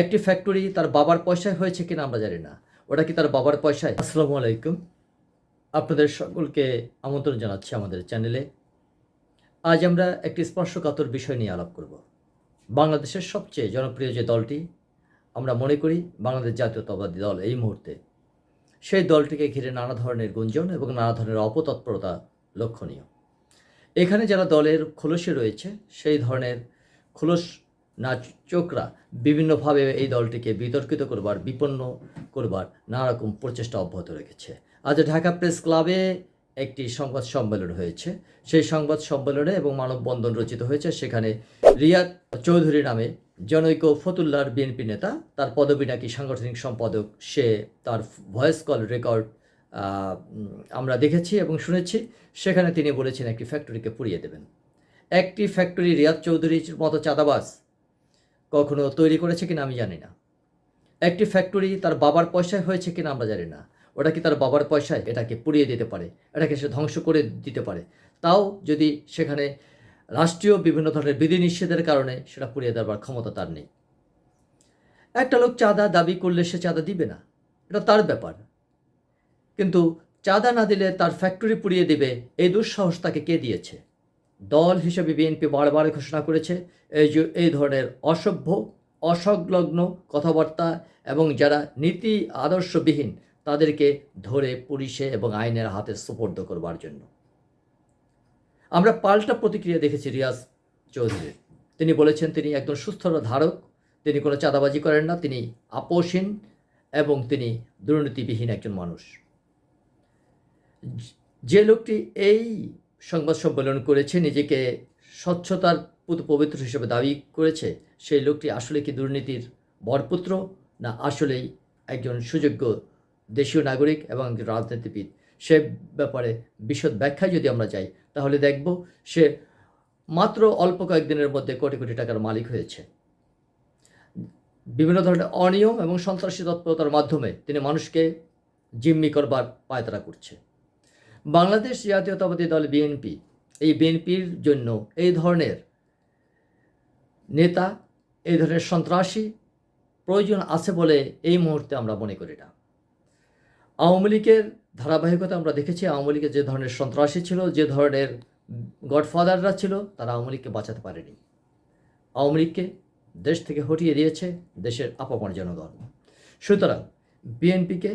একটি ফ্যাক্টরি তার বাবার পয়সায় হয়েছে কিনা আমরা জানি না। ওটা কি তার বাবার পয়সায়? আসসালামু আলাইকুম। আপনাদের সকলকে আমন্ত্রণ জানাচ্ছি আমাদের চ্যানেলে আজ আমরা একটি স্পর্শকাতর বিষয় নিয়ে আলাপ করব। বাংলাদেশের সবচেয়ে জনপ্রিয় যে দলটি, আমরা মনে করি বাংলাদেশ জাতীয়তাবাদী দল এই মুহূর্তে। সেই দলটিকে ঘিরে নানা ধরনের গুঞ্জন এবং নানা ধরনের অপতৎপরতা লক্ষণীয়। এখানে যারা দলের খোলসে রয়েছে, সেই ধরনের খোলস নাচকরা বিভিন্নভাবে এই দলটিকে বিতর্কিত করবার, বিপন্ন করবার নানা রকম প্রচেষ্টা অব্যাহত রেখেছে। আজ ঢাকা প্রেস ক্লাবে একটি সংবাদ সম্মেলন হয়েছে। সেই সংবাদ সম্মেলনে এবং মানববন্ধন রচিত হয়েছে। সেখানে রিয়াদ চৌধুরী নামে জনৈক ফতুল্লার বিএনপি নেতা, তার পদবী নাকি সাংগঠনিক সম্পাদক, সে তার ভয়েস কল রেকর্ড আমরা দেখেছি এবং শুনেছি। সেখানে তিনি বলেছেন, একটি ফ্যাক্টরিকে পুড়িয়ে দেবেন। একটি ফ্যাক্টরি, রিয়াদ চৌধুরীর মতো চাঁদাবাজ। কখনো তৈরি করেছে কিনা আমি জানি না। একটি ফ্যাক্টরি তার বাবার পয়সায় হয়েছে কিনা আমরা জানি না। ওটা কি তার বাবার পয়সায়? এটাকে পুড়িয়ে দিতে পারে। এটাকে সে ধ্বংস করে দিতে পারে। তাও যদি সেখানে রাষ্ট্রীয় বিভিন্ন ধরনের বিধিনিষেধের কারণে সেটা পুড়িয়ে দেওয়ার ক্ষমতা তার নেই। একটা লোক চাঁদা দাবি করলে সে চাঁদা দিবে না। এটা তার ব্যাপার। কিন্তু চাঁদা না দিলে তার ফ্যাক্টরি পুড়িয়ে দেবে, এই দুঃসাহস তাকে কে দিয়েছে? দল হিসেবে বিএনপি বারবার ঘোষণা করেছে, এই যে, এই ধরনের অসভ্য, অসংলগ্ন কথাবার্তা এবং যারা নীতি আদর্শবিহীন তাদেরকে ধরে পুলিশে এবং আইনের হাতে সুপর্দ করবার জন্য। আমরা পাল্টা প্রতিক্রিয়া দেখেছি রিয়াজ চৌধুরীর। তিনি বলেছেন, তিনি একজন সুস্থ ধারক, তিনি কোনো চাঁদাবাজি করেন না, তিনি আপোষহীন এবং তিনি দুর্নীতিবিহীন একজন মানুষ। যে লোকটি এই সংবাদ সম্মেলন করেছে, নিজেকে স্বচ্ছতার পুত পবিত্র হিসেবে দাবি করেছে, সেই লোকটি আসলে কি দুর্নীতির বরপুত্র না আসলেই একজন সুযোগ্য দেশীয় নাগরিক এবং একজন রাজনীতিবিদ? সে ব্যাপারে বিশদ ব্যাখ্যায় যদি আমরা যাই, তাহলে দেখব সে মাত্র অল্প কয়েকদিনের মধ্যে কোটি কোটি টাকার মালিক হয়েছে। বিভিন্ন ধরনের অনিয়ম এবং সন্ত্রাসী তৎপরতার মাধ্যমে তিনি মানুষকে জিম্মি করবার পায়তারা করছে। বাংলাদেশ জাতীয়তাবাদী দল বিএনপি এই বিএনপির জন্য এই ধরনের নেতা, এই ধরনের সন্ত্রাসী প্রয়োজন আছে বলে এই মুহূর্তে আমরা মনে করি না। আওয়ামী লীগের ধারাবাহিকতা আমরা দেখেছি, আওয়ামী লীগের যে ধরনের সন্ত্রাসী ছিল, যে ধরনের গডফাদাররা ছিল, তারা আওয়ামী লীগকে বাঁচাতে পারেনি। আওয়ামী লীগকে দেশ থেকে হটিয়ে দিয়েছে দেশের আপামর জনগণ। সুতরাং বিএনপিকে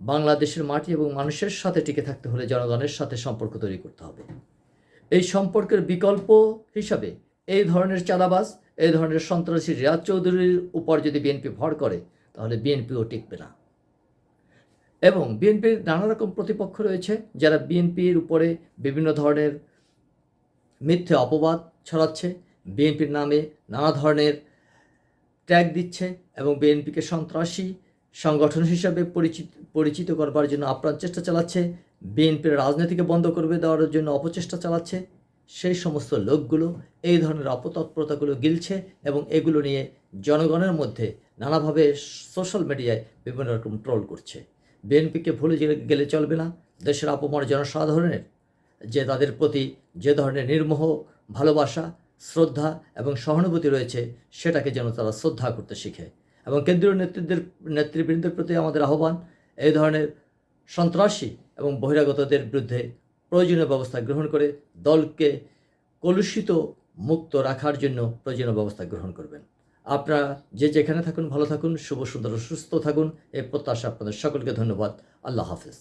বাংলাদেশের মাটি এবং মানুষের সাথে টিকে থাকতে হলে জনগণের সাথে সম্পর্ক তৈরি করতে হবে। এই সম্পর্কের বিকল্প হিসাবে এই ধরনের চাঁদাবাজ, এই ধরনের সন্ত্রাসী রিয়াজ চৌধুরীর উপর যদি বিএনপি ভর করে, তাহলে বিএনপিও টিকবে না। এবং বিএনপির নানা রকম প্রতিপক্ষ রয়েছে, যারা বিএনপির উপরে বিভিন্ন ধরনের মিথ্যে অপবাদ ছড়াচ্ছে বিএনপির নামে নানা ধরনের ট্যাগ দিচ্ছে এবং বিএনপিকে সন্ত্রাসী সংগঠন হিসাবে পরিচিত পরিচিত করবার জন্য আপ্রাণ চেষ্টা চালাচ্ছে। বিএনপির রাজনীতিকে বন্ধ করবে দেওয়ার জন্য অপচেষ্টা চালাচ্ছে। সেই সমস্ত লোকগুলো এই ধরনের অপতৎপরতাগুলো গিলছে এবং এগুলো নিয়ে জনগণের মধ্যে নানাভাবে সোশ্যাল মিডিয়ায় বিভিন্ন রকম ট্রোল করছে। বিএনপিকে ভুলে গেলে- চলবে না। দেশের আপমর জনসাধারণের, যে তাদের প্রতি যে ধরনের নির্মোহ ভালোবাসা, শ্রদ্ধা এবং সহানুভূতি রয়েছে, সেটাকে যেন তারা শ্রদ্ধা করতে শিখে। এবং কেন্দ্রীয় নেতৃত্বের, নেতৃবৃন্দের প্রতি আমাদের আহ্বান, এই ধরনের সন্ত্রাসী এবং বহিরাগতদের বিরুদ্ধে প্রয়োজনীয় ব্যবস্থা গ্রহণ করে দলকে কলুষিত মুক্ত রাখার জন্য প্রয়োজনীয় ব্যবস্থা গ্রহণ করবেন। আপনারা যে যেখানে থাকুন, ভালো থাকুন, শুভ, সুন্দর, সুস্থ থাকুন। এই প্রত্যাশা আপনাদের সকলকে ধন্যবাদ। আল্লাহ হাফেজ।